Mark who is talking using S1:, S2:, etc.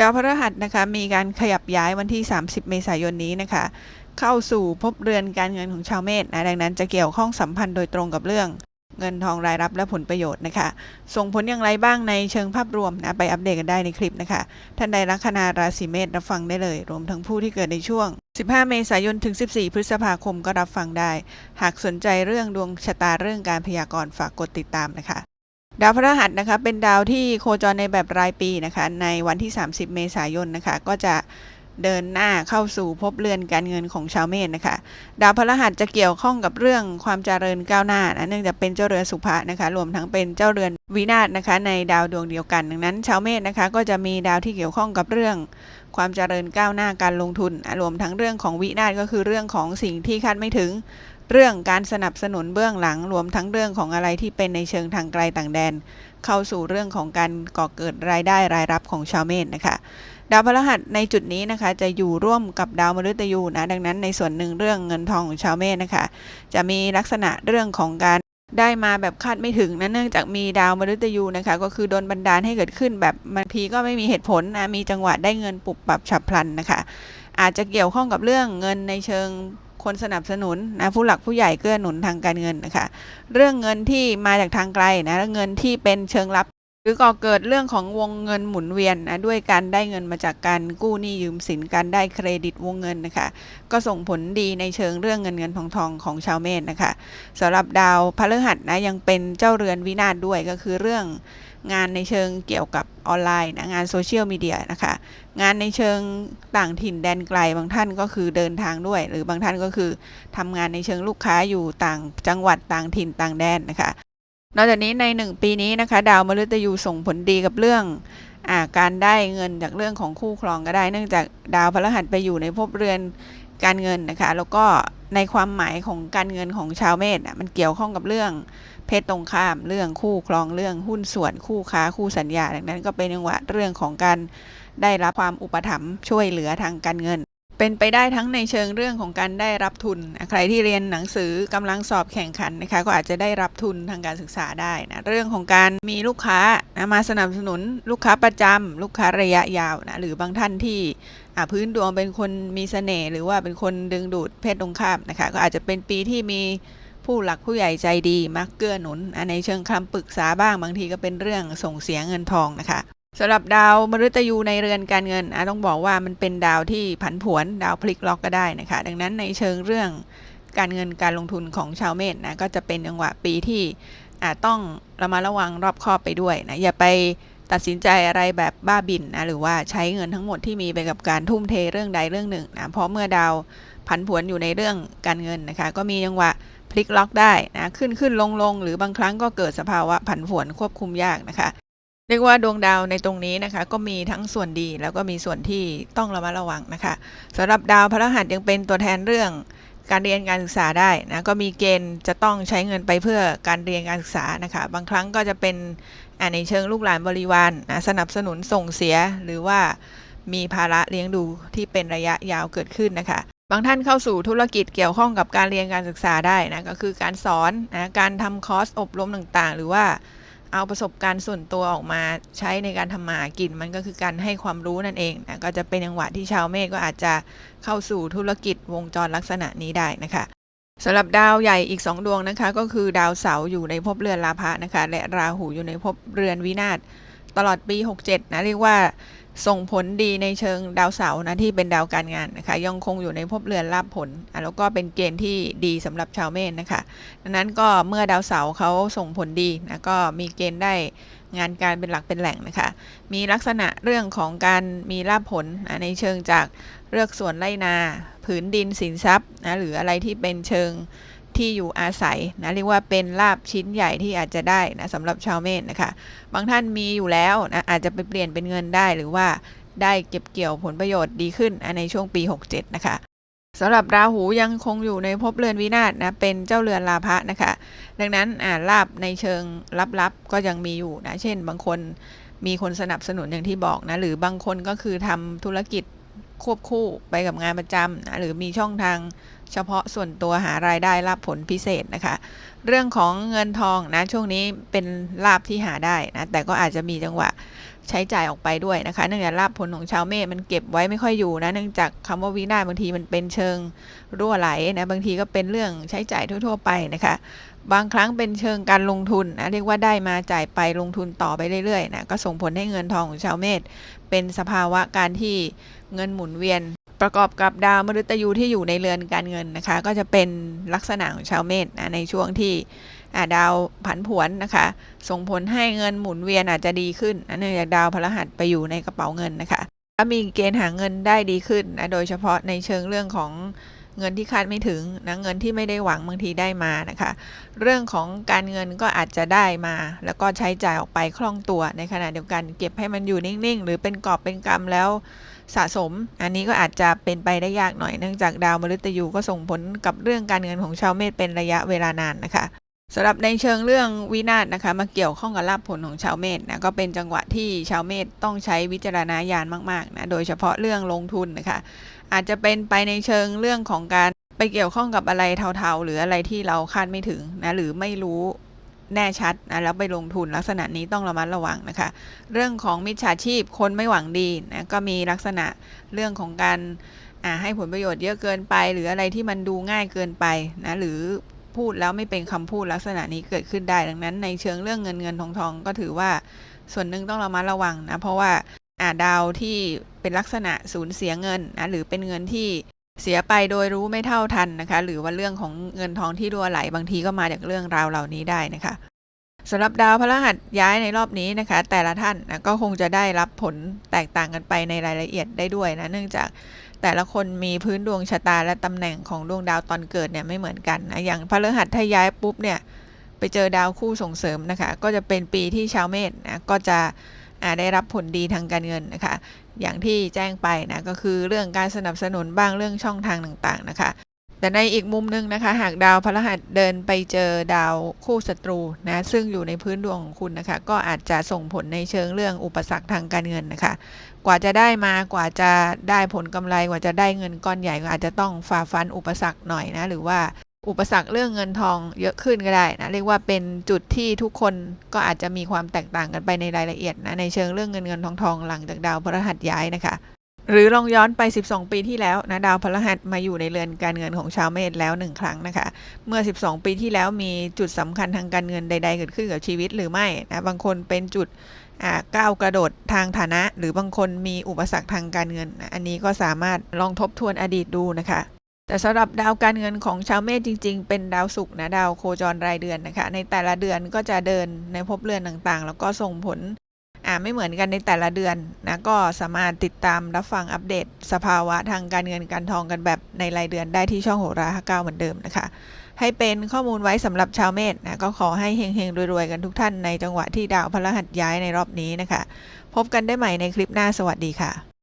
S1: ดาวพฤหัสนะคะมีการขยับย้ายวันที่ 30 เมษายนนี้นะคะ เข้าสู่ภพเรือนการเงินของชาวเมษนะดังนั้นจะเกี่ยวข้องสัมพันธ์โดยตรงกับเรื่อง เงินทองรายรับและผลประโยชน์นะคะ ส่งผลอย่างไรบ้างในเชิงภาพรวมนะไปอัปเดตกันได้ในคลิปนะคะ ท่านใดลัคนาราศีเมษรับฟังได้เลย รวมทั้งผู้ที่เกิดในช่วง 15 เมษายนถึง 14 พฤษภาคมก็รับฟังได้ หากสนใจเรื่องดวงชะตาเรื่องการพยากรณ์ฝากกดติดตามนะคะ ดาวพฤหัสนะคะเป็นดาวที่โคจรในแบบรายปีนะคะในวันที่ 30 เมษายนนะคะก็จะเดินหน้าเข้าสู่ภพเรือนการเงินของชาวเมษนะคะ ดาวพฤหัสจะเกี่ยวข้องกับเรื่องความเจริญก้าวหน้านะเนื่องจากเป็นเจ้าเรือนสุภะนะคะ รวมทั้งเป็นเจ้าเรือนวินาศนะคะ ในดาวดวงเดียวกัน ดังนั้น ชาวเมษนะคะก็จะมีดาวที่เกี่ยวข้องกับเรื่องความเจริญก้าวหน้าการลงทุนรวมทั้งเรื่องของวินาศก็คือเรื่องของสิ่งที่คาดไม่ถึง เรื่องการสนับสนุนเบื้องหลังรวมทั้งเรื่องของอะไรที่เป็นในเชิงทางไกลต่างแดน เข้าสู่เรื่องของการก่อเกิดรายได้รายรับของชาวเมษนะคะดาวพฤหัสในจุดนี้นะคะ จะอยู่ร่วมกับดาวมฤตยูนะดังนั้นในส่วนหนึ่งเรื่องเงินทองของชาวเมษนะคะ จะมีลักษณะเรื่องของการได้มาแบบคาดไม่ถึงนะเนื่องจากมีดาวมฤตยูนะคะ ก็คือโดนบันดาลให้เกิดขึ้นแบบบางทีก็ไม่มีเหตุผลนะมีจังหวะได้เงินปุบปับฉับพลันนะคะ อาจจะเกี่ยวข้องกับเรื่องเงินในเชิง คนสนับสนุนนะผู้หลักผู้ใหญ่เกื้อหนุนทางการเงินนะคะเรื่องเงินที่มาจากทางไกลนะและเงินที่เป็นเชิงลับหรือก่อเกิดเรื่องของวงเงินหมุนเวียนนะด้วยการได้เงินมาจากการกู้หนี้ยืมสินการได้เครดิตวงเงินนะคะก็ส่งผลดีในเชิงเรื่องเงินเงินทองทองของชาวเมษนะคะสำหรับดาวพฤหัสนะยังเป็นเจ้าเรือนวินาศด้วยก็คือเรื่อง งานในเชิงเกี่ยวกับออนไลน์นะงานโซเชียลมีเดียนะคะ งานในเชิงต่างถิ่นแดนไกลบางท่านก็คือเดินทางด้วย หรือบางท่านก็คือทำงานในเชิงลูกค้าอยู่ต่างจังหวัดต่างถิ่นต่างแดนนะคะนอกจากนี้ใน 1 ปีนี้นะคะ ดาวมฤตยูส่งผลดีกับเรื่องอาการได้เงินจากเรื่องของคู่ครองก็ได้ เนื่องจากดาวพฤหัสไปอยู่ในภพเรือน การเงินนะคะแล้วก็ในความหมายของการเงินของชาวเมษอะมันเกี่ยวข้องกับเรื่องเพศตรงข้ามเรื่องคู่ครองเรื่องหุ้นส่วนคู่ค้าคู่สัญญา ดังนั้นก็เป็นจังหวะเรื่องของการได้รับความอุปถัมภ์ช่วยเหลือทางการเงิน เป็นไปได้ทั้งในเชิงเรื่องของการได้รับทุน ใครที่เรียนหนังสือกำลังสอบแข่งขันนะคะก็อาจจะได้รับทุนทางการศึกษาได้นะเรื่องของการมีลูกค้านะมาสนับสนุนลูกค้าประจำลูกค้าระยะยาวนะหรือบางท่านที่พื้นดวงเป็นคนมีเสน่ห์หรือว่าเป็นคนดึงดูดเพศตรงข้ามนะคะก็อาจจะเป็นปีที่มีผู้หลักผู้ใหญ่ใจดีมักเกื้อหนุนในเชิงคำปรึกษาบ้างบางทีก็เป็นเรื่องส่งเสียเงินทองนะคะ สำหรับดาวมฤตยูในเรือนการเงินอะต้องบอกว่ามันเป็นดาวที่ผันผวนดาวพลิกล็อกก็ได้นะคะ ดังนั้นในเชิงเรื่องการเงินการลงทุนของชาวเมษนะก็จะเป็นจังหวะปีที่อาจต้องระมัดระวังรอบคอบไปด้วยนะอย่าไปตัดสินใจอะไรแบบบ้าบินนะหรือว่าใช้เงินทั้งหมดที่มีไปกับการทุ่มเทเรื่องใดเรื่องหนึ่งนะเพราะเมื่อดาวผันผวนอยู่ในเรื่องการเงินนะคะ ก็มีจังหวะพลิกล็อกได้นะขึ้นขึ้นลงลงหรือบางครั้งก็เกิดสภาวะผันผวนควบคุมยากนะคะ เรียกว่าดวงดาวในตรงนี้นะคะ ก็มีทั้งส่วนดีแล้วก็มีส่วนที่ต้องระมัดระวังนะคะสำหรับดาวพฤหัสยังเป็นตัวแทนเรื่องการเรียนการศึกษาได้นะก็มีเกณฑ์จะต้องใช้เงินไปเพื่อการเรียนการศึกษานะคะ บางครั้งก็จะเป็นในเชิงลูกหลานบริวารนะสนับสนุนส่งเสียหรือว่ามีภาระเลี้ยงดูที่เป็นระยะยาวเกิดขึ้นนะคะ บางท่านเข้าสู่ธุรกิจเกี่ยวข้องกับการเรียนการศึกษาได้นะก็คือการสอนนะการทำคอร์สอบรมต่างๆ หรือว่า เอาประสบการณ์ส่วนตัวออกมาใช้ในการทำมาหากิน มันก็คือการให้ความรู้นั่นเองนะก็จะเป็นจังหวะที่ชาวเมษก็อาจจะเข้าสู่ธุรกิจวงจรลักษณะนี้ได้นะคะสำหรับดาวใหญ่อีก 2 ดวงนะคะ ก็คือดาวเสาร์อยู่ในภพเรือนลาภะนะคะ และราหูอยู่ในภพเรือนวินาศตลอดปี 67 นะ เรียกว่า ส่งผลดีในเชิงดาวเสาร์นะที่เป็นดาวการงานนะคะยังคงอยู่ในภพเรือนลาภผลแล้วก็เป็นเกณฑ์ที่ดีสำหรับชาวเมษนะคะดังนั้นก็เมื่อดาวเสาร์เขาส่งผลดีนะก็มีเกณฑ์ได้งานการเป็นหลักเป็นแหล่งนะคะ มีลักษณะเรื่องของการมีลาภผลนะในเชิงจากเลือกส่วนไรนา ผืนดินสินทรัพย์นะหรืออะไรที่เป็นเชิง ที่อยู่อาศัยนะเรียกว่าเป็นลาบชิ้นใหญ่ที่อาจจะได้นะสำหรับชาวเมษนะคะ บางท่านมีอยู่แล้วนะอาจจะไปเปลี่ยนเป็นเงินได้หรือว่าได้เก็บเกี่ยวผลประโยชน์ดีขึ้นในช่วงปี 67 นะคะสำหรับราหูยังคงอยู่ในภพเรือนวินาศนะเป็นเจ้าเรือนลาภะนะคะ ดังนั้นอ่าลาบในเชิงลับๆก็ยังมีอยู่นะเช่น บางคนมีคนสนับสนุนอย่างที่บอกนะหรือบางคนก็คือทำธุรกิจควบคู่ไปกับงานประจำนะหรือมีช่องทาง เฉพาะส่วนตัวหารายได้รับผลพิเศษนะคะ เรื่องของเงินทองนะช่วงนี้เป็นลาบที่หาได้นะแต่ก็อาจจะมีจังหวะใช้จ่ายออกไปด้วยนะคะเนื่องจากลาภผลของชาวเมษมันเก็บไว้ไม่ค่อยอยู่นะเนื่องจากคำว่าวินาศบางทีมันเป็นเชิงรั่วไหลนะบางทีก็เป็นเรื่องใช้จ่ายทั่ว ๆ ไปนะคะ บางครั้งเป็นเชิงการลงทุนนะเรียกว่าได้มาจ่ายไปลงทุนต่อไปเรื่อยๆนะก็ส่งผลให้เงินทองของชาวเมษเป็นสภาวะการที่เงินหมุนเวียน ประกอบกับดาวมฤตยูที่อยู่ในเรือนการเงินนะคะ ก็จะเป็นลักษณะของชาวเมษนะในช่วงที่ดาวผันผวนนะคะ ส่งผลให้เงินหมุนเวียนอาจจะดีขึ้นเนื่องจากดาวพฤหัสไปอยู่ในกระเป๋าเงินนะคะก็มีเกณฑ์หาเงินได้ดีขึ้นนะโดยเฉพาะในเชิงเรื่องของ เงินที่คาดไม่ถึงนะเงินที่ไม่ได้หวังบางทีได้มานะคะ เรื่องของการเงินก็อาจจะได้มา แล้วก็ใช้จ่ายออกไปคล่องตัวในขณะเดียวกัน เก็บให้มันอยู่นิ่งๆ หรือเป็นกอบเป็นกำแล้วสะสม อันนี้ก็อาจจะเป็นไปได้ยากหน่อยเนื่องจากดาวมฤตยูก็ส่งผลกับเรื่องการเงินของชาวเมษเป็นระยะเวลานานนะคะ สำหรับในเชิงเรื่องวินาศนะคะมาเกี่ยวข้องกับลาภผลของชาวเมษนะก็เป็นจังหวะที่ชาวเมษต้องใช้วิจารณญาณมากๆนะโดยเฉพาะเรื่องลงทุนนะคะอาจจะเป็นไปในเชิงเรื่องของการไปเกี่ยวข้องกับอะไรเทาๆ หรืออะไรที่เราคาดไม่ถึงนะหรือไม่รู้แน่ชัดนะแล้วไปลงทุนลักษณะนี้ต้องระมัดระวังนะคะ เรื่องของมิจฉาชีพคนไม่หวังดีนะก็มีลักษณะเรื่องของการให้ผลประโยชน์เยอะเกินไป หรืออะไรที่มันดูง่ายเกินไปนะหรือ พูดแล้วไม่เป็นคำพูดลักษณะนี้เกิดขึ้นได้ ดังนั้นในเชิงเรื่องเงินเงินทองทองก็ถือว่าส่วนหนึ่งต้องระมัดระวังนะ เพราะว่าอาดาวที่เป็นลักษณะสูญเสียเงินนะหรือเป็นเงินที่เสียไปโดยรู้ไม่เท่าทันนะคะ หรือว่าเรื่องของเงินทองที่รั่วไหลบางทีก็มาจากเรื่องราวเหล่านี้ได้นะคะ สำหรับดาวพฤหัสย้ายในรอบนี้นะคะ แต่ละท่านนะก็คงจะได้รับผลแตกต่างกันไปในรายละเอียดได้ด้วยนะเนื่องจากแต่ละคนมีพื้นดวงชะตาและตำแหน่งของดวงดาวตอนเกิดเนี่ยไม่เหมือนกันนะอย่างพฤหัสถ้าย้ายปุ๊บเนี่ยไปเจอดาวคู่ส่งเสริมนะคะ ก็จะเป็นปีที่ชาวเมษนะก็จะได้รับผลดีทางการเงินนะคะ อย่างที่แจ้งไปนะก็คือเรื่องการสนับสนุนบ้างเรื่องช่องทางต่างๆนะคะ แต่ในอีกมุมหนึงนะคะ หากดาวพฤหัสเดินไปเจอดาวคู่ศัตรูนะซึ่งอยู่ในพื้นดวงของคุณนะคะ ก็อาจจะส่งผลในเชิงเรื่องอุปสรรคทางการเงินนะคะ กว่าจะได้มากว่าจะได้ผลกำไรกว่าจะได้เงินก้อนใหญ่ก็อาจจะต้องฝ่าฟันอุปสรรคหน่อยนะหรือว่าอุปสรรคเรื่องเงินทองเยอะขึ้นก็ได้นะเรียกว่าเป็นจุดที่ทุกคนก็อาจจะมีความแตกต่างกันไปในรายละเอียดนะในเชิงเรื่องเงินเงินทองทองหลังจากดาวพฤหัสย้ายนะคะ หรือลองย้อนไป 12 ปีที่แล้วนะดาวพฤหัสมาอยู่ในเรือนการเงินของชาวเมษแล้วหนึ่งครั้งนะคะ เมื่อ 12 ปีที่แล้วมีจุดสำคัญทางการเงินใด ๆ เกิดขึ้นกับชีวิตหรือไม่นะบางคนเป็นจุดก้าวกระโดดทางฐานะ หรือบางคนมีอุปสรรคทางการเงิน อันนี้ก็สามารถลองทบทวนอดีตดูนะคะ แต่สำหรับดาวการเงินของชาวเมษจริง ๆ เป็นดาวศุกร์นะดาวโคจรรายเดือนนะคะ ในแต่ละเดือนก็จะเดินในภพเรือนต่างๆ แล้วก็ส่งผล อ่าไม่เหมือนกันในแต่ละเดือนนะก็สามารถติดตามรับฟังอัปเดต สภาวะทางการเงินการทองกันแบบในรายเดือนได้ที่ช่องโหราห้าเก้าเหมือนเดิมนะคะ ให้เป็นข้อมูลไว้สำหรับชาวเมษนะก็ขอให้เฮงๆรวยๆกันทุกท่านในจังหวะที่ดาวพฤหัสย้ายในรอบนี้นะคะ พบกันได้ใหม่ในคลิปหน้าสวัสดีค่ะ